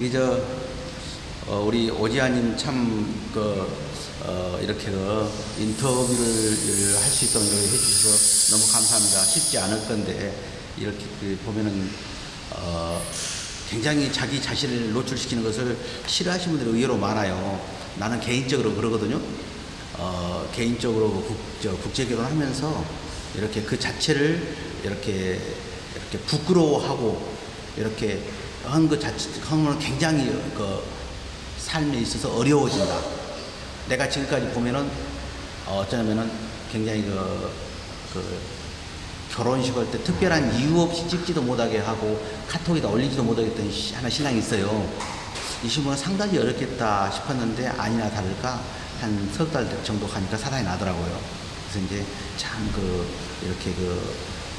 이저 어, 우리 오지아님 참그 어, 이렇게 그 인터뷰를 할 수 있도록 해주셔서 너무 감사합니다. 쉽지 않을 건데 이렇게 그 보면은 어, 굉장히 자기 자신을 노출시키는 것을 싫어하시는 분들이 의외로 많아요. 나는 개인적으로 그러거든요. 어, 개인적으로 국, 저, 국제 결혼하면서 이렇게 그 자체를 이렇게 이렇게 부끄러워하고 이렇게 한그 자체 하면 굉장히 그 삶에 있어서 어려워진다. 내가 지금까지 보면은 어, 어쩌면은 굉장히 그, 그 결혼식 할 때 특별한 이유 없이 찍지도 못하게 하고 카톡에다 올리지도 못하게 했던 시- 하나 신랑이 있어요. 이 신부는 상당히 어렵겠다 싶었는데 아니나 다를까 한 석 달 정도 가니까 사랑이 나더라고요. 그래서 이제 참 그 이렇게 그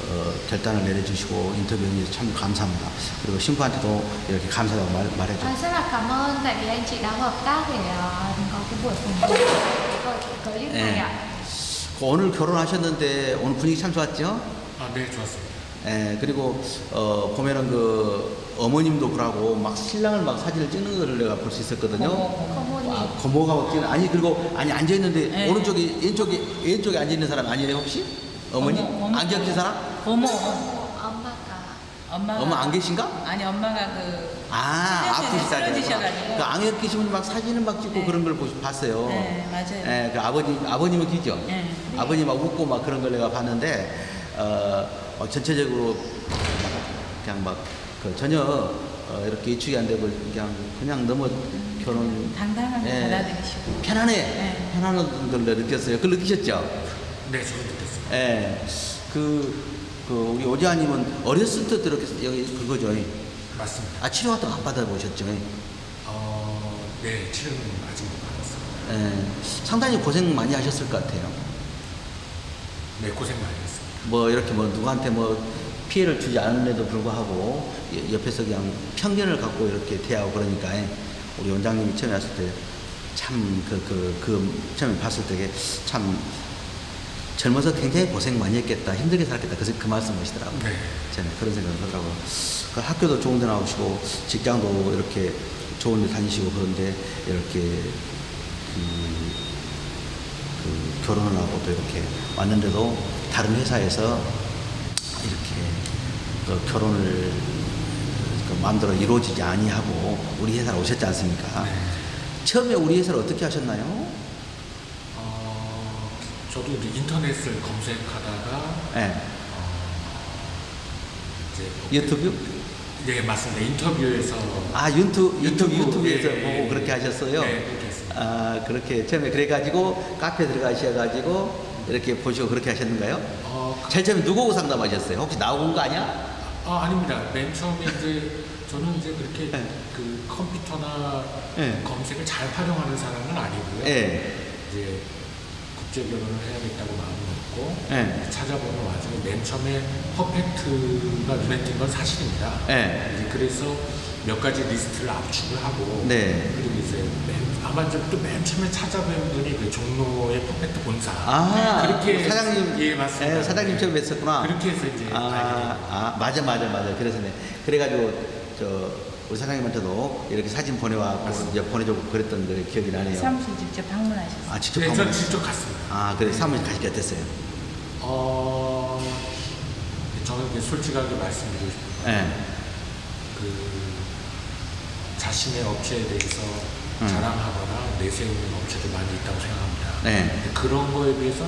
어, 결단을 내려주시고 인터뷰 해 주셔서 참 감사합니다. 그리고 신부한테도 이렇게 감사하다고 말, 말해줘. À, rất là cảm ơn tại vì anh chị đã hợp tác để ờ, có cái buổi phỏng vấn cái clip này 네. ạ. 그 오늘 결혼하셨는데 오늘 분위기 참 좋았죠? 아, 네, 좋았습니다. 예, 그리고 어, 보면은 그 어머님도 그러고 막 신랑을 막 사진을 찍는 거를 내가 볼 수 있었거든요. 고모님. 아, 고모가 아니 그리고 아니 앉아 있는데 네. 오른쪽에 왼쪽에 왼쪽에 앉아 있는 사람 아니에요 혹시? 어머니? 어머, 어머. 안경 낀 사람? 어머, 엄마가 엄마가 엄마 안 계신가? 아니 엄마가 그 아. 쓰러지셔가지고. 그 끼신 분이 막 사진을 막 찍고 네. 그런 걸 보시, 봤어요. 네, 맞아요. 예, 그 아버님, 아버님은 기죠? 네. 아버님 막 웃고 막 그런 걸 내가 봤는데, 어, 어, 전체적으로 그냥 막, 그 전혀, 어, 이렇게 이축이 안 되고 그냥, 그냥 너무 결혼. 당당하게 예, 받아들이시고. 편안해. 네. 편안한 걸 느꼈어요. 그걸 느끼셨죠? 네, 저도 느꼈습니다. 예. 그, 그, 우리 오지아님은 어렸을 때도 이렇게, 여기 그거죠. 맞습니다. 아, 치료 같은 거 안 받아보셨죠? 어, 네, 치료는 아직 못 받았어요. 예, 상당히 고생 많이 하셨을 것 같아요. 네, 고생 많이 했습니다. 뭐 이렇게 뭐 누구한테 뭐 피해를 주지 않음에도 불구하고 예, 옆에서 그냥 편견을 갖고 이렇게 대하고 그러니까 예, 우리 원장님이 처음에 왔을 때 참 그 그 그 처음에 봤을 때 참 젊어서 굉장히 고생 많이 했겠다 힘들게 살았겠다 그, 그 말씀하시더라고요. 네. 저는 그런 생각을 하더라고요. 그 학교도 좋은 데 나오시고 직장도 이렇게 좋은 데 다니시고 그런데 이렇게 그, 그 결혼을 하고 또 이렇게 왔는데도 다른 회사에서 이렇게 그 결혼을 그 마음대로 이루어지지 아니하고 우리 회사로 오셨지 않습니까? 네. 처음에 우리 회사를 어떻게 하셨나요? 어, 저도 이제 인터넷을 검색하다가 네. 이제 유튜브? 네, 맞습니다. 인터뷰에서 아 유튜브 유튜브 유튜브, 유튜브에서 예, 보고 예, 그렇게 예. 하셨어요. 네, 그렇게 했습니다. 아 그렇게 처음에 그래가지고 카페 들어가셔가지고 이렇게 보시고 그렇게 하셨는가요? 어, 그- 제일 처음에 누구하고 상담하셨어요? 혹시 나오고 온 거 아니야? 아, 아닙니다. 맨 처음에 이제 저는 이제 그렇게 네. 그 컴퓨터나 네. 검색을 잘 활용하는 사람은 아니고요. 예. 이제 국제 결혼을 해야겠다고 마음먹고 네. 찾아보는 와중에 맨 처음에 퍼펙트가 눈에 띈 건 사실입니다. 네. 이제 그래서 몇 가지 리스트를 압축을 하고 네. 그리고 이제 맨, 아마 또맨 처음에 찾아뵌 분이 그 종로의 퍼펙트 본사 아 그렇게 사장님 예 맞습니다. 예, 사장님 처음 뵀었구나. 그렇게 해서 이제 알게 아, 아 맞아 맞아 맞아 그래서 네 그래가지고 저 우리 사장님한테도 이렇게 사진 보내와. 이제 보내주고 그랬던 그 기억이 나네요. 사무실 직접 방문하셨어요. 아 직접 네, 방문. 전 직접 갔습니다. 아 그래 사무실 가시기 어땠어요? 어, 저는 이제 솔직하게 말씀드리고 싶은 예. 그 자신의 업체에 대해서 음. 자랑하거나 내세우는 업체도 많이 있다고 생각합니다. 네. 근데 그런 거에 비해서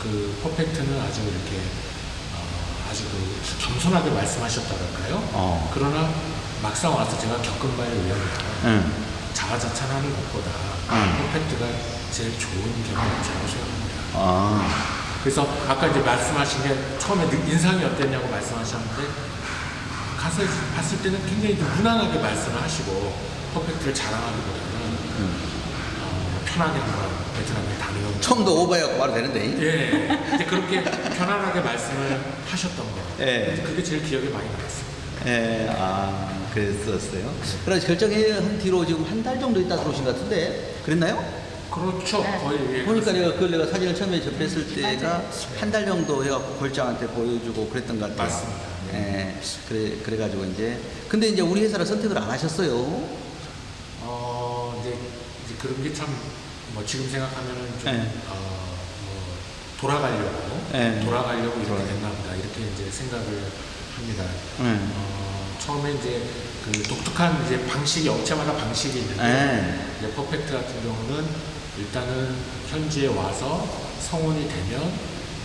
그 퍼펙트는 아주 이렇게 어, 아주 그 겸손하게 말씀하셨다랄까요? 어. 그러나 막상 와서 제가 겪은 바에 의하면 응. 자화자찬하는 것보다 음. 퍼펙트가 제일 좋은 경험이라고 생각합니다. 아. 그래서 아까 이제 말씀하신 게 처음에 느- 인상이 어땠냐고 말씀하셨는데 가서 봤을 때는 굉장히 좀 무난하게 말씀을 하시고 퍼펙트를 자랑하기보다는 어, 편하게 한번 베트남에 다녀온 처음도 오버해갖고 말도 되는데. 예, 이제 그렇게 편안하게 말씀을 하셨던 거. 예. 그게 제일 기억에 많이 남았어요. 예, 아, 그랬었어요. 그래서 결정한 뒤로 지금 한 달 정도 있다 들어오신 것 같은데, 그랬나요? 그렇죠. 네. 거의 예, 보니까. 내가 그걸 내가 사진을 처음에 접했을 때가 한 달 정도 해갖고 골장한테 보여주고 그랬던 것 같아요. 맞습니다. 예, 그래, 그래가지고 이제. 근데 이제 우리 회사를 선택을 안 하셨어요. 이제, 이제 그런 게 참 뭐 지금 생각하면은 좀 네. 어, 뭐 돌아가려고 네. 돌아가려고 이렇게 됐나 보다 이렇게 이제 생각을 합니다. 네. 어, 처음에 이제 그 독특한 이제 방식이 업체마다 방식이 있는데 네. 이제 퍼펙트 같은 경우는 일단은 현지에 와서 성원이 되면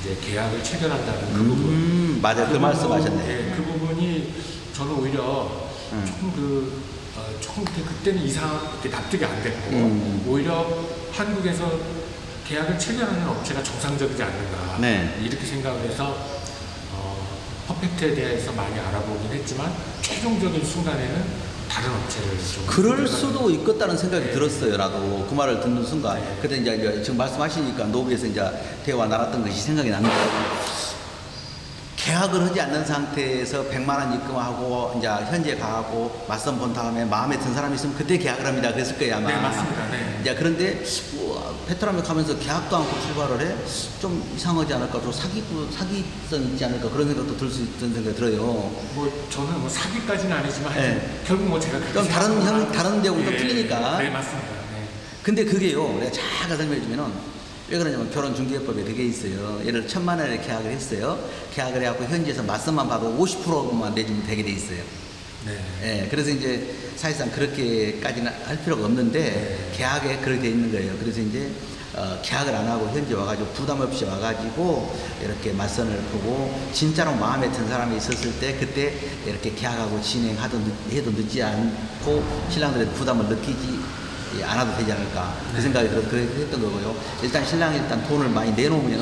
이제 계약을 체결한다는 그 부분. 음, 맞아요. 그 부분, 말씀 하셨네. 예, 그 부분이 저는 오히려 음. 조금 그 어, 조금 그- 그때는 이상 이렇게 납득이 안 됐고 음. 오히려 한국에서 계약을 체결하는 업체가 정상적이지 않는가 네. 이렇게 생각을 해서 어, 퍼펙트에 대해서 많이 알아보긴 했지만 최종적인 순간에는 다른 업체를 좀 그럴 수도 있겠다는 생각이 네. 들었어요. 나도 그 말을 듣는 순간. 네. 그때 이제, 이제 지금 말씀하시니까 노비에서 이제 대화 나눴던 것이 생각이 나는데 계약을 하지 않는 상태에서 100만 원 입금하고 이제 현지에 가고 맞선 본 다음에 마음에 든 사람이 있으면 그때 계약을 합니다. 그랬을 거예요 아마. 네 맞습니다. 네. 이제 그런데 우와, 베트남에 가면서 계약도 않고 출발을 해? 좀 이상하지 않을까? 좀 사기꾼, 사기성 있지 않을까? 그런 생각도 들 수 있다는 생각이 들어요. 뭐 저는 뭐 사기까지는 아니지만 네. 결국 뭐 제가 그렇게 좀 다른. 형- 다른 데하고는 좀 예, 틀리니까. 네 맞습니다. 네. 근데 그게요, 내가 잠깐 설명해 주면은, 왜 그러냐면 결혼중개법에 그게 있어요. 예를 천만 원에 계약을 했어요. 계약을 해갖고 현지에서 맞선만 받고 50%만 내주면 되게 돼 있어요. 네. 예, 그래서 이제 사실상 그렇게까지는 할 필요가 없는데 네. 계약에 그렇게 돼 있는 거예요. 그래서 이제 어, 계약을 안 하고 현지 와가지고 부담 없이 와가지고 이렇게 맞선을 보고 진짜로 마음에 든 사람이 있었을 때 그때 이렇게 계약하고 진행하던 늦- 해도 늦지 않고 신랑들의 부담을 느끼지 않아도 되지 않을까 그 네. 생각이 들어서 그렇게 했던 거고요. 일단 신랑이 일단 돈을 많이 내놓으면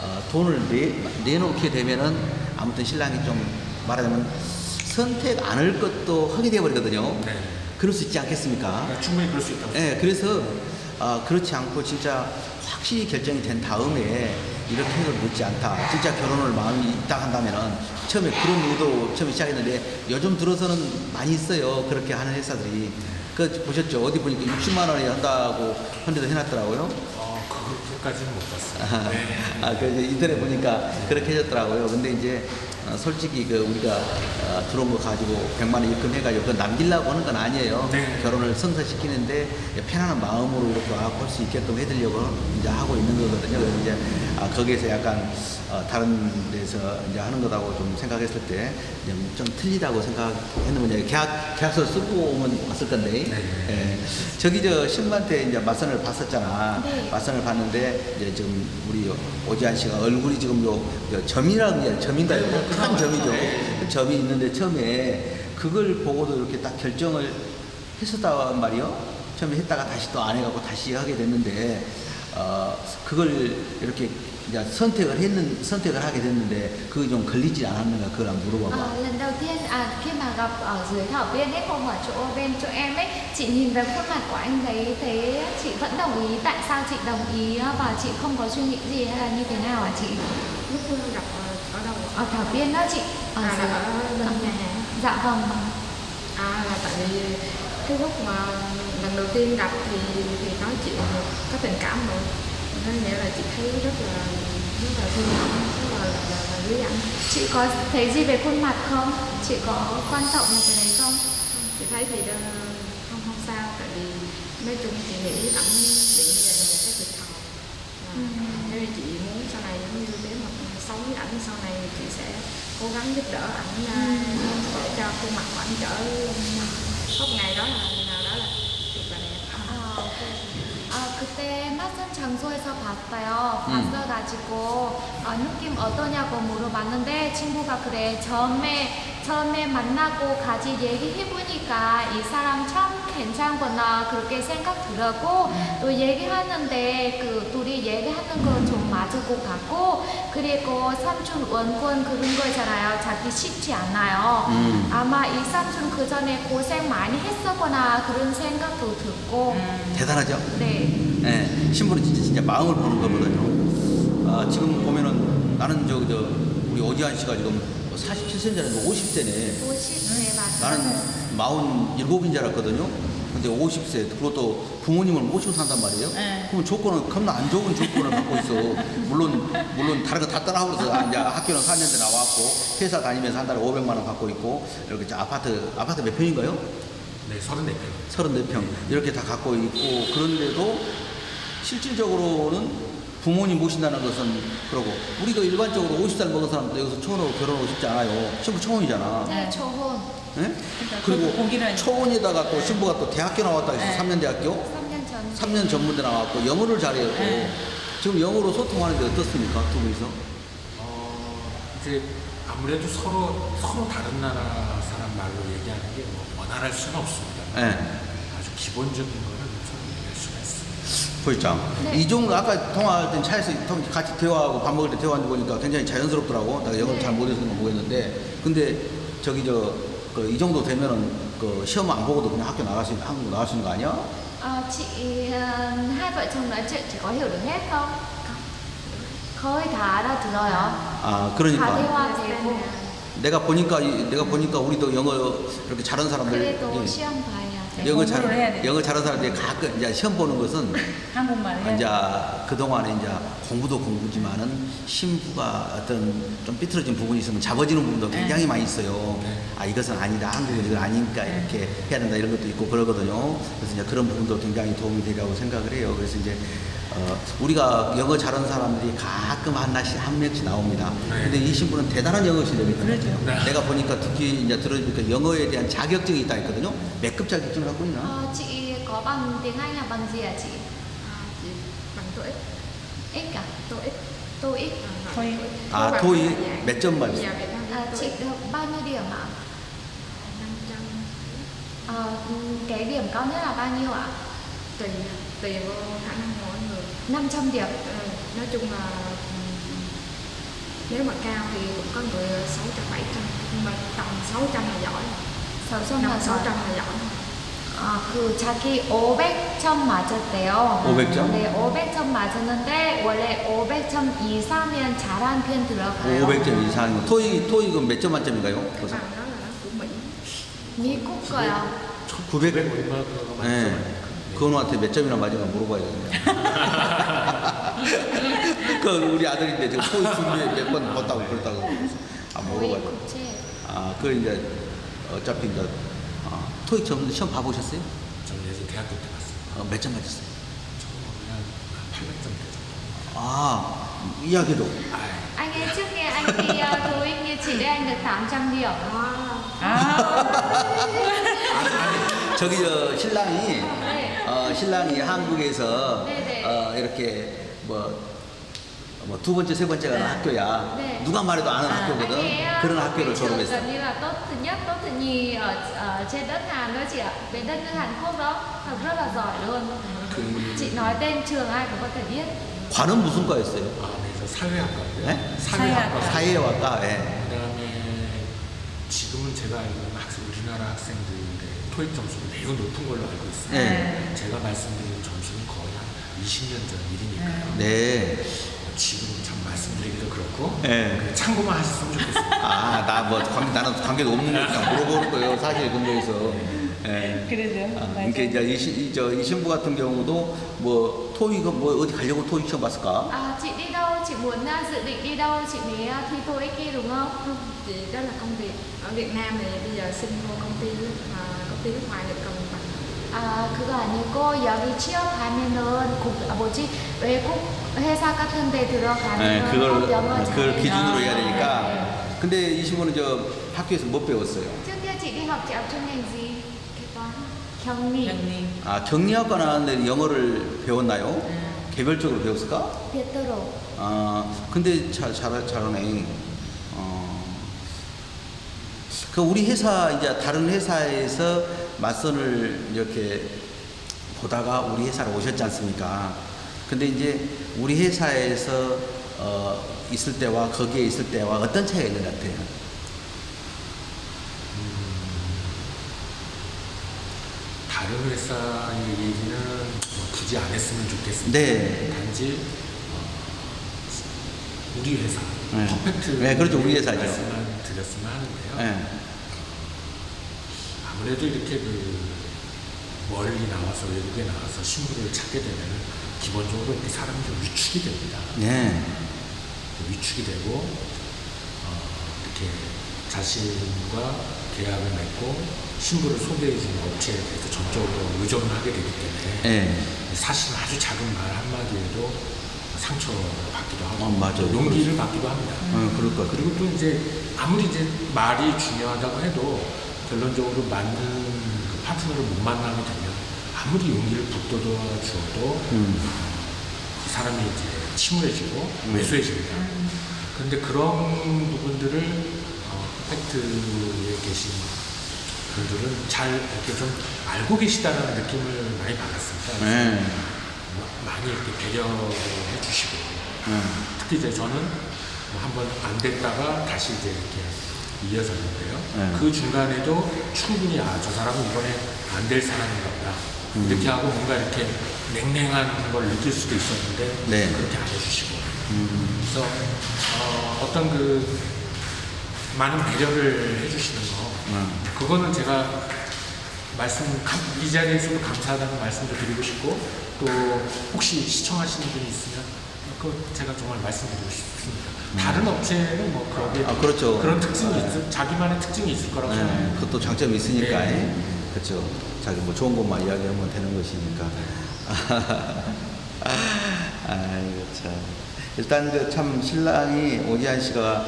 어, 돈을 내, 내놓게 되면은 아무튼 신랑이 좀 말하자면 선택 안 할 것도 하게 되어버리거든요. 네. 그럴 수 있지 않겠습니까? 그러니까 충분히 그럴 수 있다고. 예, 그래서 아, 그렇지 않고 진짜 확실히 결정이 된 다음에 이렇게 해도 늦지 않다. 진짜 결혼을 마음이 있다 한다면은 처음에 그런 의도로 처음에 시작했는데 요즘 들어서는 많이 있어요. 그렇게 하는 회사들이. 그 보셨죠? 어디 보니까 60만 원에 한다고 헌데도 해놨더라고요. 어, 그것까지는 못 봤어요. 아, 네. 아, 그 인터넷 보니까 그렇게 해줬더라고요. 근데 이제 어, 솔직히 그 우리가 어, 들어온 거 가지고 100만 원 입금해가지고 그거 남기려고 하는 건 아니에요. 네. 결혼을 성사시키는데 편안한 마음으로 이렇게 와할 수 있게끔 해드리려고 이제 하고 있는 거거든요. 그래서 이제 아, 거기에서 약간 어, 다른 데서 이제 하는 거라고 좀 생각했을 때 좀 틀리다고 생각했는 거냐. 계약, 계약서 쓰고 오면 왔을 건데. 네. 예. 저기 저 신부한테 이제 맞선을 봤었잖아. 네. 맞선을 봤는데 이제 지금 우리 오지환 씨가 얼굴이 지금 요, 요 점이라는 게 점인가요? 네, 큰 점이죠. 네. 그 점이 있는데 처음에 그걸 보고도 이렇게 딱 결정을 했었단 말이요. 처음에 했다가 다시 또 안 해갖고 다시 하게 됐는데 어 그걸 이렇게 이제 선택을 했는 선택을 하게 됐는데 그게 좀 걸리지 않았는가 그걸 한번 물어봐봐. À, lần đầu tiên à, khi mà gặp ở dưới thảo viên ấy không ở chỗ bên chỗ em ấy chị nhìn về khuôn mặt của anh đấy thế chị vẫn đồng ý tại sao chị đồng ý và chị không có suy nghĩ gì hay là như thế nào hả chị lúc gặp ở, ở đâu ạ? ở thảo viên đó chị ở à, dưới là ở bên nhà hàng dạ vâng vâng. à là tại vì cái lúc mà lần đầu tiên gặp thì thì nói chuyện có tình cảm rồi nên nghĩa là chị thấy rất là rất là thương rất là, là, là, là quý anh chị có thấy gì về khuôn mặt không? Chị có quan trọng là cái đấy không? Chị thấy thì ờ, không không sao tại vì nói chung chị nghĩ bị như vậy là một cái thiệt thòi. Ừ. nếu như chị muốn sau này giống như để mà sống với ảnh sau này chị sẽ cố gắng giúp đỡ ảnh ờ, để cho khuôn mặt của ảnh trở tốt ngày đó là 장소에서 봤어요. 봤어가지고 어, 느낌 어떠냐고 물어봤는데 친구가 그래 처음에 처음에 만나고 같이 얘기해보니까 이 사람 참 괜찮구나 그렇게 생각 들었고 또 얘기하는데 그 둘이 얘기하는 거 좀 맞을 것 같고 그리고 삼촌 원권 그런 거 있잖아요. 자기 쉽지 않아요. 음. 아마 이 삼촌 그 전에 고생 많이 했었거나 그런 생각도 들고 대단하죠? 네. 예, 신부는 진짜 진짜 마음을 보는 거거든요. 아, 지금 보면은 나는 저, 저 우리 오지환 씨가 지금 47세인지 50세네. 50세 맞아요. 나는 47인 줄 알았거든요. 근데 50세, 그것도 부모님을 모시고 산단 말이에요. 네. 그럼 조건은 겁나 안 좋은 조건을 갖고 있어. 물론, 물론 다른 거 다 따라하고 그래서 이제 학교는 4년째 나왔고, 회사 다니면서 한 달에 500만 원 받고 있고, 이렇게 저 아파트, 아파트 몇 평인가요? 네, 34평. 34평 이렇게 다 갖고 있고 그런데도 실질적으로는 부모님 모신다는 것은 그러고 우리가 일반적으로 50살 먹은 사람들 여기서 초혼하고 결혼하고 싶지 않아요. 신부 초혼이잖아. 네, 초혼. 예? 그러니까 그리고. 초혼에다가 또 신부가 또 대학교 나왔다 해서 네. 3년 대학교 3년 전. 3년 전문대 나왔고 영어를 잘해요. 또. 네. 지금 영어로 소통하는데 어떻습니까? 두 분이서? 어, 이제 아무래도 서로 서로 다른 나라 사람 말로 얘기하는 게 뭐 원활할 수는 없습니다. 예. 아주 기본적인 거는 서로 얘기할 수가 있습니다. 포이장. 네. 이 정도 아까 통화할 땐 차에서 통- 같이 대화하고 밥 먹을 때 대화하는 거 보니까 굉장히 자연스럽더라고. 내가 영어를 네. 잘 못해서 그런 거 모르겠는데. 근데 저기 저, 그 이 정도 되면은 그 시험 안 보고도 그냥 학교 나갈 수 있는, 한국 나갈 수 있는 거 아니야? À, chị ờ, hai vợ chồng nói chuyện chị có hiểu được hết không? 거의 다 알아들어요. 아, 다 그러니까. 대화되고 내가 보니까, 이- 내가 보니까 우리도 영어 이렇게 잘하는 사람들. 그래도 예. 시험. 네, 영어 공부를 해야 잘, 돼. 영어 잘하는 사람들이 가끔 이제 시험 보는 것은 한국말 해야 이제 돼. 그동안에 이제 공부도 공부지만은 신부가 어떤 좀 삐뚤어진 부분이 있으면 잡아지는 부분도 굉장히 많이 있어요. 아, 이것은 아니다. 한국은 이건 아니니까 이렇게 해야 된다. 이런 것도 있고 그러거든요. 그래서 이제 그런 부분도 굉장히 도움이 되리라고 생각을 해요. 그래서 이제 어, 우리가 영어 잘하는 사람들이 가끔 하나씩 한 명씩 나옵니다. 근데 이 신부는 대단한 영어 실력이 같아요. 그렇죠. 내가 보니까 특히 이제 들어보니까 영어에 대한 자격증이 있다 했거든요. 몇 급 자격증을 갖고 있나? Ờ, chị có bằng tiếng Anh là bằng gì ạ chị? À, chị bằng tô ít X à? tô ít Tô X. 토익. 아, 토익 몇점 Bây 맞았어요? giờ Việt Nam À, tô chị ít được bao nhiêu điểm ạ? 500 Ờ, cái điểm cao nhất là bao nhiêu ạ? tùy tùy vô khả năng của mỗi người 500 điểm. Nói chung là nếu mà cao thì cũng có người 600 700 nhưng mà tầm 600 là giỏi 600 năm là 600 là giỏi 아, 그 자기 500점 맞았대요. 500점? 네, 500점 맞았는데 원래 500점 이상면 잘한 편 들어가요. 500점 이상이면 토익 토익은 몇 점 만점인가요? Mỹ 미국 거요. 900. 얼마 그거가 네. 맞죠? 그건한테 몇 점이나 맞은가 물어봐야겠네요. 그 우리 아들인데 지금 토익 준비에 몇번 봤다고 그랬다고 그래서 아. 국제. 아, 그 이제 어차피 이제 아, 토익 점 시험 봐보셨어요? 저는 예전 대학교 때 봤어요. 어, 몇 점 맞았어요? 저는 그냥 한 800점 되죠. 아, 이야기도. Anh ấy trước kia anh thi uh, TOEIC như chị đấy anh được 800 điểm. 아, 저기 저 신랑이 네. 어, 신랑이 한국에서 네네. 어, 이렇게 뭐 뭐 두 번째 세 번째가 네. 학교야. 네. 누가 말해도 아는 아, 학교거든. Anh uh, 그런 학교를 졸업했어. gần như là tốt thứ nhất, tốt thứ nhì ở, ở trên đất Hàn đó chị ạ. Về đất nước Hàn Quốc đó, học rất là giỏi luôn. 그, Chị nói tên trường ai cũng có thể biết. 과는 무슨 과였어요? 아, 네, 저 사회학과인데요. 네? 사회학과. 사회학과. 사회학과. 예. 그다음에 지금은 제가 알기로는 학생, 우리나라 학생들의 토익 점수가 매우 높은 걸로 알고 있어요. 네. 제가 말씀드린 점수는 거의 한 20년 전 일이니까요. 네. 지금 참 말씀드리기도 그렇고 네. 그냥 참고만 하셨으면 좋겠습니다. 아, 나뭐 나는 관계도 없는 거니까 물어보는 거예요. 사실 근거에서. 예. 그래도요. 아, 맞아요. 그러니까 이제 이, 시- 이, 저, 이 신부 같은 경우도 뭐 토익은 뭐 어디 가려고 토익 시험 봤을까? À, chị đi đâu? Chị muốn dự định đi đâu? Chị mới thi TOEIC kia đúng không? không chị đó là công việc ở Việt Nam thì bây giờ xin vô công ty cần bằng 아, 그거 아니고 여기 취업하면은 국, 아, 뭐지? 외국 회사 같은 데 들어가면 네, 그걸 영어 그걸 기준으로 돼. 해야 되니까. 네. 근데 이 신부는 저 학교에서 못 배웠어요. Trước kia chị đi học chị học chuyên ngành gì? Kế toán. 경리. 형님. 아, 경리학과 나왔는데 영어를 배웠나요? 개별적으로 배웠을까? 베트로. 아, 근데 잘, 잘, 잘하네. 어. 그 우리 회사, 이제 다른 회사에서 맞선을 이렇게 보다가 우리 회사로 오셨지 않습니까? 근데 이제 우리 회사에서 어, 있을 때와 거기에 있을 때와 어떤 차이가 있는 것 같아요? 다른 회사의 얘기는 뭐 굳이 안 했으면 좋겠습니다. 네. 단지 어, 우리 회사 네. 퍼펙트 네, 그렇죠. 우리 회사죠. 말씀만 드렸으면 하는데요. 예. 아무래도 이렇게 그 멀리 나와서 외국에 나와서 신부를 찾게 되면 기본적으로 이렇게 사람이 좀 위축이 됩니다. 네. 위축이 되고 어, 이렇게 자신과 계약을 맺고 신부를 소개해주는 업체에 대해서 전적으로 의존을 하게 되기 때문에 예. 사실 아주 작은 말 한마디에도 상처를 받기도 하고 어, 맞아요. 용기를 받기도 합니다. 어, 그럴 것 같아요. 그리고 또 이제 아무리 이제 말이 중요하다고 해도 결론적으로 맞는 그 파트너를 못 만나게 되면 아무리 용기를 북돋아 주어도 음. 그 사람이 이제 침울해지고 음. 왜소해집니다. 그런데 그런 부분들을 어, 팩트에 계신 분들은 잘 이렇게 좀 알고 계시다는 느낌을 많이 받았습니다. 예. 마- 많이 이렇게 배려해 주시고 예. 특히 이제 저는 뭐 한번 안 됐다가 다시 이제 이렇게 이어졌는데요. 네. 그 중간에도 충분히 아 저 사람은 이번에 안 될 사람인가 보다. 음. 이렇게 하고 뭔가 이렇게 냉랭한 걸 느낄 수도 있었는데 네. 그렇게 안 해주시고 음. 그래서 어, 어떤 그 많은 배려를 해주시는 거 음. 그거는 제가 말씀 감- 이 자리에서도 감사하다는 말씀도 드리고 싶고 또 혹시 시청하시는 분이 있으면 그 제가 정말 말씀드리고 싶습니다. 다른 업체는 뭐 거기에 아, 그렇죠. 그런 특징이 네. 있을 자기만의 특징이 있을 거라고 네, 생각합니다. 그것도 장점이 있으니까. 네. 그렇죠. 자기 뭐 좋은 것만 이야기하면 되는 것이니까. 아이고 참. 일단 그 참 신랑이 오지한 씨가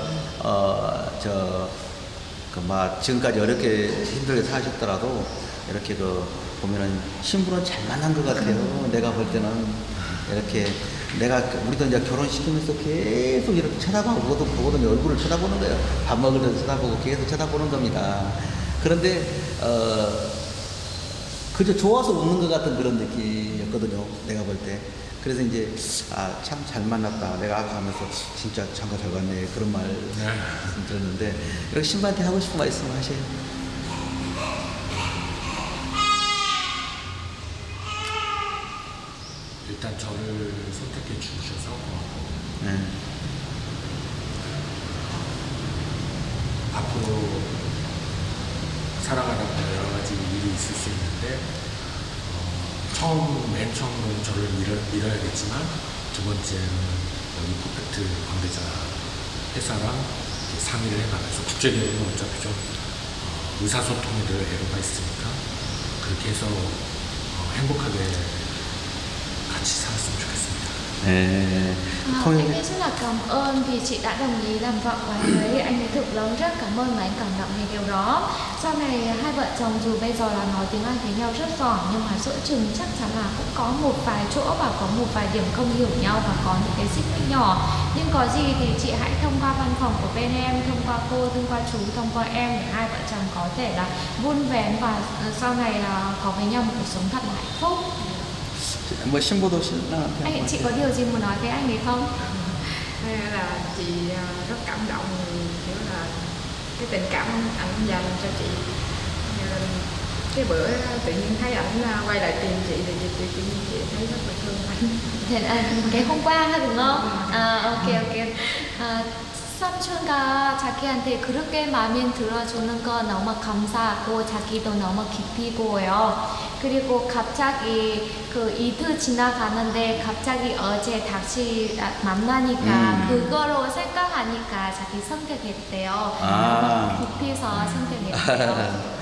어저그막 지금까지 어렵게 힘들게 사셨더라도 이렇게 그 보면은 신부는 잘 만난 것 같아요. 내가 볼 때는 이렇게 내가 그 우리도 이제 결혼시키면서 계속 이렇게 쳐다보고 보거든, 보거든요. 얼굴을 쳐다보는 거예요. 밥 먹을 때도 쳐다보고 계속 쳐다보는 겁니다. 그런데 어 그저 좋아서 웃는 것 같은 그런 느낌이었거든요. 내가 볼 때. 그래서 이제 아 참 잘 만났다. 내가 아까 하면서 진짜 장가 잘 갔네 그런 말 네. 들었는데 이렇게 신부한테 하고 싶은 말 있으면 하세요. 일단 저를 선택해 주셔서 고맙고 네. 앞으로 살아가다 보면 여러 가지 일이 있을 수 있는데 어, 처음 맨 처음은 저를 잃어, 잃어야겠지만 두 번째는 여기 퍼펙트 관계자 회사랑 상의를 해가면서 국제기업은 어차피 좀 어, 의사소통에 늘 애로가 있으니까 그렇게 해서 어, 행복하게 같이 살았으면 좋겠습니다. À, thôi. anh ấy rất là cảm ơn vì chị đã đồng ý làm vợ của anh ấy. Anh ấy thực lòng rất cảm ơn mà anh cảm động về điều đó. Sau này à, hai vợ chồng dù bây giờ là nói tiếng anh với nhau rất giỏi nhưng mà giữa chừng chắc chắn là cũng có một vài chỗ và có một vài điểm không hiểu nhau và có những cái xích mích nhỏ. Nhưng có gì thì chị hãy thông qua văn phòng của bên em thông qua cô thông qua chú thông qua em để hai vợ chồng có thể là vun vén và à, sau này là có với nhau một cuộc sống thật là hạnh phúc 뭐 신부도 신랑한테 anh 한번 chị có điều gì muốn nói với anh ấy không Hay là chị à, rất cảm động vì kiểu là cái tình cảm anh dành cho chị Như là cái bữa tự nhiên thấy ảnh à, quay lại tìm chị thì chị tự nhiên chị thấy rất là thương anh thế là cái hôm qua thôi đúng không? 아, 오케이 오케이. 아, 삼촌과 자기한테 그렇게 마음에 들어주는 거 너무 감사하고 자기도 너무 보여요. 그리고 갑자기 그 이틀 지나가는데 갑자기 어제 다시 아, 만나니까 음. 그거로 생각하니까 자기 선택했대요. 아. 너무 깊이서 선택했대요.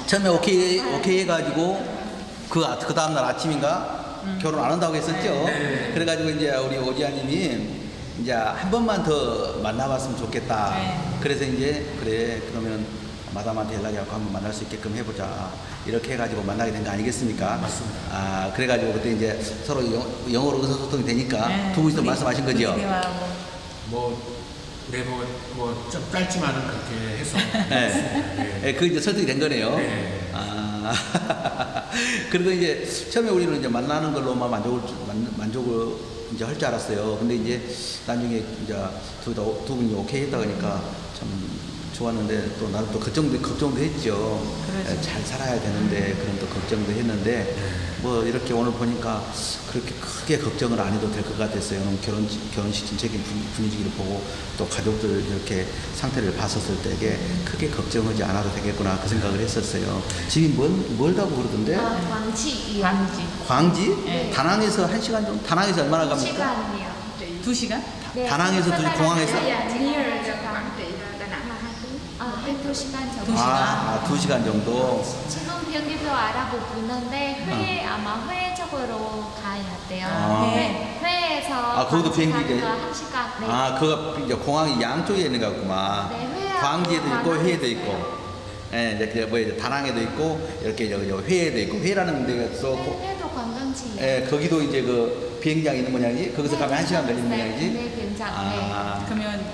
처음에 오케이 오케이 해가지고 그, 아- 그 다음날 아침인가 결혼 안 한다고 했었죠. 네. 그래가지고 이제 우리 오지아님이 이제 한 번만 더 만나봤으면 좋겠다. 네. 그래서 이제 그래 그러면 마담한테 연락해갖고 한번 만날 수 있게끔 해보자. 이렇게 해가지고 만나게 된 거 아니겠습니까? 맞습니다. 아 그래가지고 그때 이제 서로 영, 영어로 의사소통이 되니까 네, 두 분이서 말씀하신 거죠. 대화하고. 뭐, 네, 뭐, 뭐, 좀 짧지만은 그렇게 해서. 네. 네, 그 이제 설득이 된 거네요. 네. 아. 그리고 이제 처음에 우리는 이제 만나는 걸로만 만족을 만, 만족을 이제 할 줄 알았어요. 근데 이제 나중에 이제 두 두 분이 오케이 했다 그러니까 참 좋았는데 또 나는 또 걱정도, 걱정도 했죠. 그러죠. 예, 잘 살아야 되는데 그런 또 걱정도 했는데 네. 뭐 이렇게 오늘 보니까 그렇게 크게 걱정을 안 해도 될 것 같았어요. 결혼, 결혼식 전체적인 분위기를 보고 또 가족들 이렇게 상태를 봤었을 때에 크게 걱정하지 않아도 되겠구나 그 생각을 했었어요. 집이 멀, 멀다고 그러던데 아, 광치 이요. 반지. 광지? 네. 다낭에서 한 시간 정도? 다낭에서 얼마나 갑니까? 시간이요. 두 시간? 네. 다낭에서 두 공항에서? 리얼 2시간 정도. 아, 아, 두 시간 정도. 지금 비행기표 알아보고 있는데 회에 어. 아마 회쪽으로 가야 돼요. 아. 네. 회에서 아, 그것도 비행기가- 한 시간. 네. 아, 그거 이제 공항이 양쪽에 있는 것 같구만. 네, 회하고 광지에도 있고 다낭. 회에도 있고. 예, 이제 뭐 이제 다낭에도 있고 이렇게 저기 저기 회에도 있고 회라는 데가 있어. 네, 회도 관광지예요. 예, 거기도 이제 그 비행장 있는 모양이지. 거기서 네, 가면 한 시간 걸리는 네, 모양이지. 네, 비행장. 네. 아. 그러면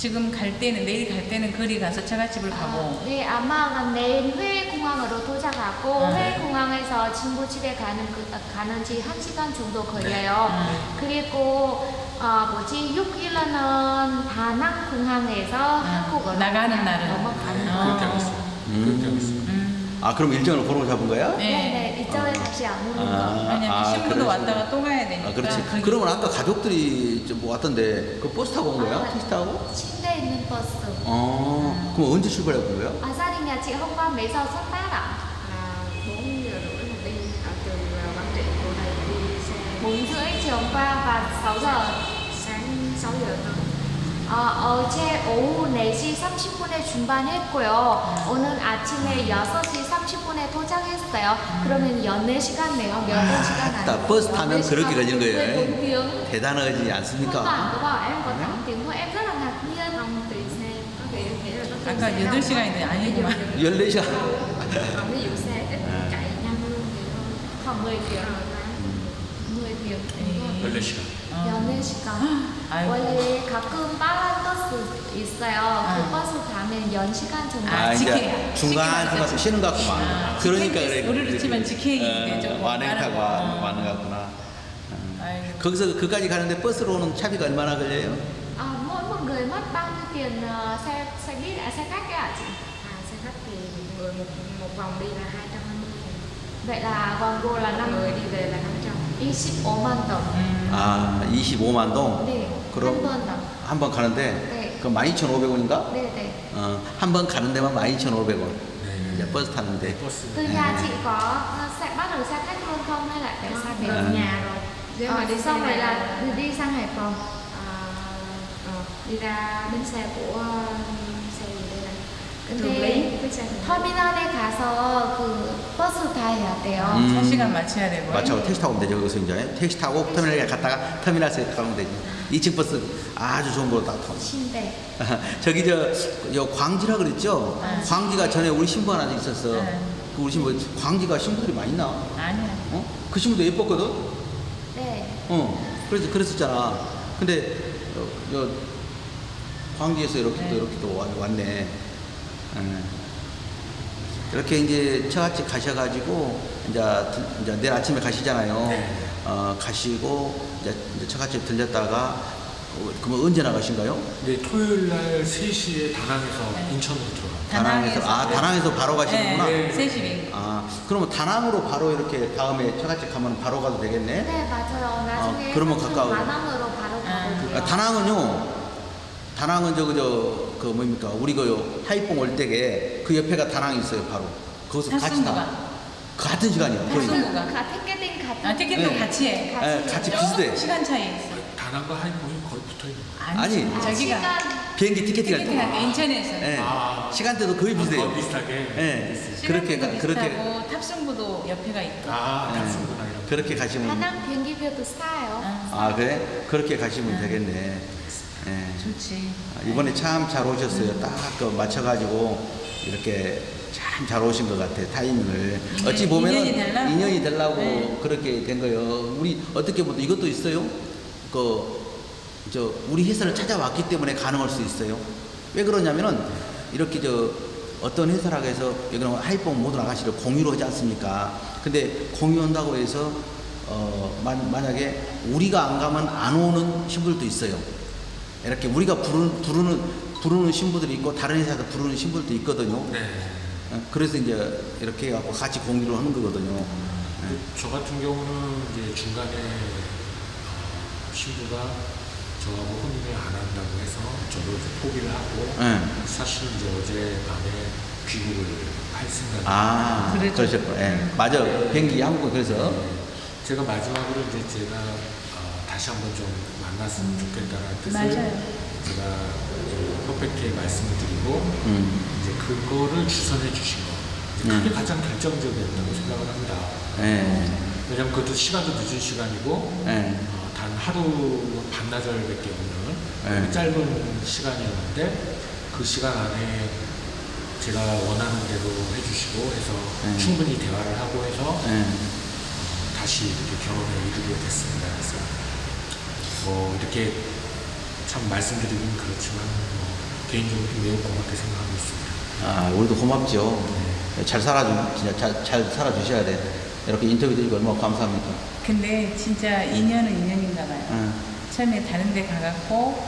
지금 갈 때는 내일 갈 때는 거리 가서 처갓집을 가고 아, 네, 아마 내일 회 공항으로 도착하고 음. 회 공항에서 친구 집에 가는 그, 아, 가는 지 한 시간 정도 걸려요. 음. 그리고 어, 뭐지 6일은 다낭 공항에서 한국으로 나가는 날은. 넘어가는 어. 그렇게. 그렇게 하겠습니다. 음. 아, 그럼 일정을 고르고 잡은 거야? 네, 네, 이쪽에 다시 안 오는 거. 아, 왜냐면 아, 신부도 그러시구나. 왔다가 또 가야 되니까 아, 그렇지. 거기- 그러면 아까 가족들이 좀 왔던데 그 버스 타고 온 거야? 아, 택시 타고? 침대 있는 버스. 어, 그럼 언제 출발해 본 거야? À, gia đình nhà chị hôm qua mấy giờ xuất phát ạ? là 4 giờ rưỡi một đi ở từ ờ, Quảng Trị vô đây đi xe 4 rưỡi chiều hôm qua và 6 giờ. sáng 6 giờ tới 어, 어제 오후 4시 30분에 중반했고요. 오늘 아침에 6시 30분에 도착했어요. 그러면 연내 시간네요. 몇번 시간 안딱 버스 타면 그렇게 걸리는 거예요. 4 tiếng. 대단하지 않습니까? toàn có bảo em có 8 tiếng thôi. Em rất là ngạc nhiên. không tùy xe có thể nghĩa là nó tùy 아까 xe 8시간인데 아니구만 14시간. còn ví dụ xe ít chạy nhanh luôn thì thôi khoảng 10 tiếng. Ờ, tám. 10 tiếng. 네. 14시간. 연내 시간. 아이고. 원래 가끔 빠른 버스 있어요. 아. 그 버스 가면 연 시간 정도. 아, 아, 이제 직행. 중간 직행 중간 쉬는 것 같구만. 아, 그러니까 직행 그래. 우리로 치면 직행이 어, 이제 조금 완행 타고 빠르고. 와- 와는 것 같구나. 어. 아이고. 거기서 그까지 가는데 버스로 오는 차비가 얼마나 걸려요? À, mỗi một người mất bao nhiêu tiền ờ, xe xe buýt à, xe khách ấy ạ chị? à, xe khách thì người một, một vòng đi là 250 ngàn Vậy là vòng đô là năm 5 người đi về là 500 25만 동. 음. 아, 25만 동. 네. 그럼 한 번 더. 한번 가는데 네. 그럼 12,500원인가? 네, 네. 어, 한 번 가는 데만 12,500원. 네. 이제 버스 타는데. 버스. Từ 네. nhà chị có ờ, sẽ bắt đầu xe khách luôn không hay là phải sang về Hải À. Phòng? nhà rồi nếu Ờ, mà đi xong xe rồi này là đi sang Hải Phòng. à, ờ, đi ra bến xe của xe gì đây này 근데 trường lý bến xe trường lý 터미널에 가서 그 버스 타야 돼요. 음. 4시간 맞춰야 되고 마차고 택시 타고 오면 되죠, 거기서 이제. 택시 타고 터미널에 갔다가 터미널에서 가면 되지. 2층 버스 아주 좋은 거로 딱 타고. 침대. 저기 저, 저 광지라 그랬죠? 네. 광지가 전에 우리 신부 하나 있었어. 네. 그 우리 신부, 광지가 신부들이 많이 나. 아니야 어? 그 신부도 예뻤거든? 네. 어. 그래서 그랬었잖아. 근데, 어, 저, 광지에서 이렇게 네. 또 이렇게 또 왔- 왔네. 예. 이렇게 이제 처갓집 가셔가지고, 이제, 들- 이제 내일 아침에 가시잖아요. 네. 어, 가시고, 이제, 이제 처갓집 들렸다가, 어, 그러면 언제 나가신가요? 이제 토요일 날 3시에 다낭에서 네. 인천으로 들어갑니다. 다낭에서, 아, 네. 다낭에서 바로 가시는구나. 네, 네. 3시 비행기 아, 그러면 다낭으로 바로 이렇게 다음에 처갓집 가면 바로 가도 되겠네? 네, 맞아요. 나중에 어, 그러면 삼촌 가까워. 다낭으로 바로 아. 가고 돼요. 아, 다낭은요, 다낭은 저, 저, 그 뭡니까, 우리 그 하이뽕 올 때에 그 옆에가 다낭이 있어요, 바로. 거기서 같이 그 같은 시간이야, 거의. 티켓팅 같은 아 티켓도 네. 같이 해 예, 같이 비슷해. 시간 차이 있어 다낭과 하이퐁이 거의 붙어 있는 거예요. 아니, 아니. 저기가 시간 비행기 티켓팅 할 티켓팅 때. 할때 인천에서 예. 아. 시간대도 거의 비슷해요. 어, 비슷하게. 예. 그렇게, 가- 그렇게, 탑승구도 옆에가 있고 아, 예. 탑승구나 이런. 그렇게 가시면. 다낭 비행기표도 싸요. 아, 아, 그래? 그렇게 가시면 음. 되겠네. 예. 좋지 아, 이번에 참 잘 오셨어요. 딱 그 맞춰가지고 이렇게 참 잘 오신 것 같아 타이밍을. 인연- 어찌 보면은 인연이 되려고? 인연이 되려고 네. 그렇게 된 거예요. 우리 어떻게 보면 이것도 있어요. 그 저 우리 회사를 찾아왔기 때문에 가능할 수 있어요. 왜 그러냐면은 이렇게 저 어떤 회사라고 해서 여기는 하이폰 모든 아가씨를 공유로 하지 않습니까? 근데 공유한다고 해서 어 만, 만약에 우리가 안 가면 안 오는 신부들도 있어요. 이렇게 우리가 부르는, 부르는, 부르는 신부들이 있고 다른 회사에서 부르는 신부들도 있거든요. 네. 어, 그래서 이제 이렇게 해갖고 같이 공유를 하는 거거든요. 근데 저 같은 경우는 이제 중간에 어, 신부가 저하고 혼인을 안 한다고 해서 저도 이제 포기를 하고 네. 사실 이제 어제 밤에 귀국을 할 생각이 아, 그래도- 그러셨구나. 예. 맞아. 비행기 한국 그래서. 제가 마지막으로 이제 제가 어, 다시 한번 좀 만났으면 좋겠다는 뜻을 맞아요. 제가 퍼펙트에 말씀을 드리고 음. 이제 그거를 주선해 주신 거 음. 그게 가장 결정적이었다고 생각을 합니다. 예. 왜냐면 그것도 시간도 늦은 시간이고 예. 어, 단 하루 반나절밖에 없는 네. 짧은 시간이었는데 그 시간 안에 제가 원하는 대로 해주시고 해서 네. 충분히 대화를 하고 해서 예. 다시 이렇게 결혼에 이르게 됐습니다. 그래서 뭐 이렇게 참 말씀드리긴 그렇지만 뭐 개인적으로 매우 고맙게 생각하고 있습니다. 아, 우리도 고맙죠. 잘 살아주, 진짜 잘, 잘 살아주셔야 돼. 이렇게 인터뷰 드리고 얼마나 감사합니까? 근데 진짜 인연은 인연인가 봐요. 예. 처음에 다른 데 가갖고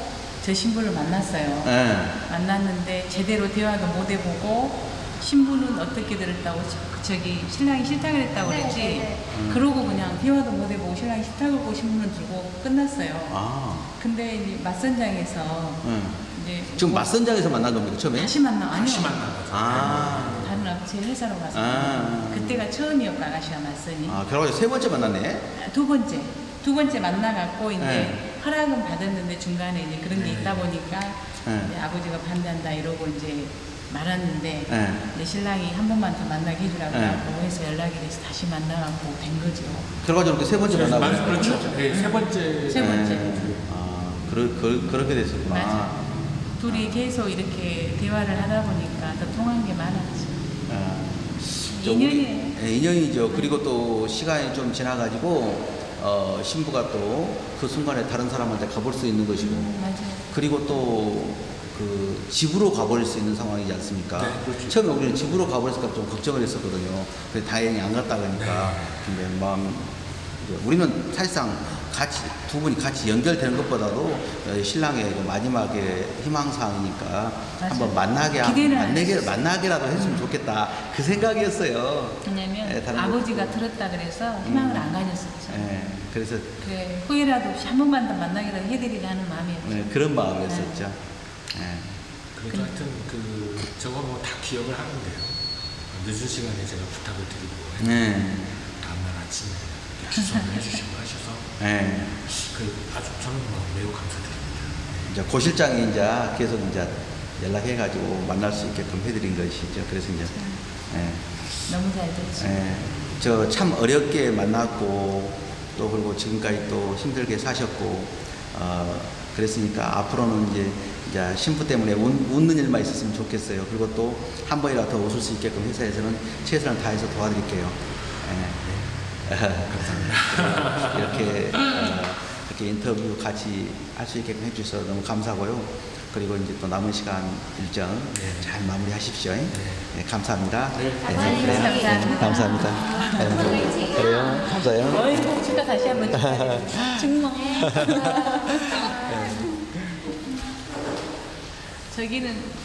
저 신부를 만났어요. 예. 만났는데 제대로 대화도 못 해보고 신부는 어떻게 들었다고 저- 저기 신랑이 싫다 그랬다고 네, 그랬지 네, 네. 음. 그러고 그냥 대화도 못 해보고 신랑이 싫다 그러고 신부는 들고 끝났어요 아. 근데 이제 맞선장에서 예. 이제 지금 뭐 맞선장에서 만난 겁니까, 처음에? 다시 만나 아니요 다시 만난 거죠. 아. 다른 업체 회사로 가서 아. 그때가 처음이었고 아가씨가 맞선이 아, 결혼해서 세 번째 만났네? 두 번째 두 번째 만나갖고 이제 네. 허락은 받았는데 중간에 이제 그런 게 네. 있다 보니까 네. 이제 아버지가 반대한다 이러고 이제 말았는데 네. 내 신랑이 한 번만 더 만나게 해주라고 네. 하고 해서 연락이 돼서 다시 만나갖고 된 거죠. 결과적으로 세 번째 네, 만나고. 맞- 그렇죠. 네, 세 번째 세 번째. 아, 그러, 그, 그렇게 됐었구나. 맞아. 둘이 계속 이렇게 대화를 하다 보니까 더 통한 게 많았지. 아, 저 우리- 인연이에요. 네, 인연이죠. 그리고 또 시간이 좀 지나가지고 어, 신부가 또 그 순간에 다른 사람한테 가볼 수 있는 것이고 맞아. 그리고 또 그 집으로 가버릴 수 있는 상황이지 않습니까? 네, 그렇죠. 처음에 우리는 집으로 가버렸을까 좀 걱정을 했었거든요. 근데 다행히 안 갔다 가니까 근데 마음 이제 우리는 사실상 같이 두 분이 같이 연결되는 것보다도 어, 신랑의 그 마지막에 희망사항이니까 한번 만나게 하- 기대는 만나게. 만나게라도 했으면 좋겠다 그 생각이었어요. 왜냐면 네, 아버지가 거- 들었다 그래서 희망을 음. 안 가졌었죠. 예, 그래서 그래 후회라도 없이 한 번만 더 만나기라도 해드리자 하는 마음이었죠. 네, 그런 마음이었었죠. 예. 그래도 하여튼 그 저거 뭐 다 기억을 하는데요. 늦은 시간에 제가 부탁을 드리고 네. 다음날 아침에 주선을 해주시고 하셔서 예. 그 아주 저는 뭐 매우 감사드립니다. 이제 고 실장이 이제 계속 이제 연락해가지고 만날 수 있게끔 해드린 것이죠. 그래서 이제 예. 너무 잘 됐죠. 예. 저참 어렵게 만났고 또 그리고 지금까지 또 힘들게 사셨고 어 그랬으니까 앞으로는 이제 이제 신부 때문에 웃, 웃는 일만 있었으면 좋겠어요. 그리고 또 한 번이라도 더 웃을 수 있게끔 회사에서는 최선을 다해서 도와드릴게요. 예. 감사합니다. 이렇게 어, 이렇게 인터뷰 같이 할 수 있게끔 해주셔서 너무 감사하고요. 그리고 이제 또 남은 시간 일정 네. 잘 마무리하십시오. 예, 감사합니다. 네. 네, 감사합니다. 그래요. 감사합니다. 네, 그래요. 감사해요. 어이구 축하 다시 한번. 정말. 저기는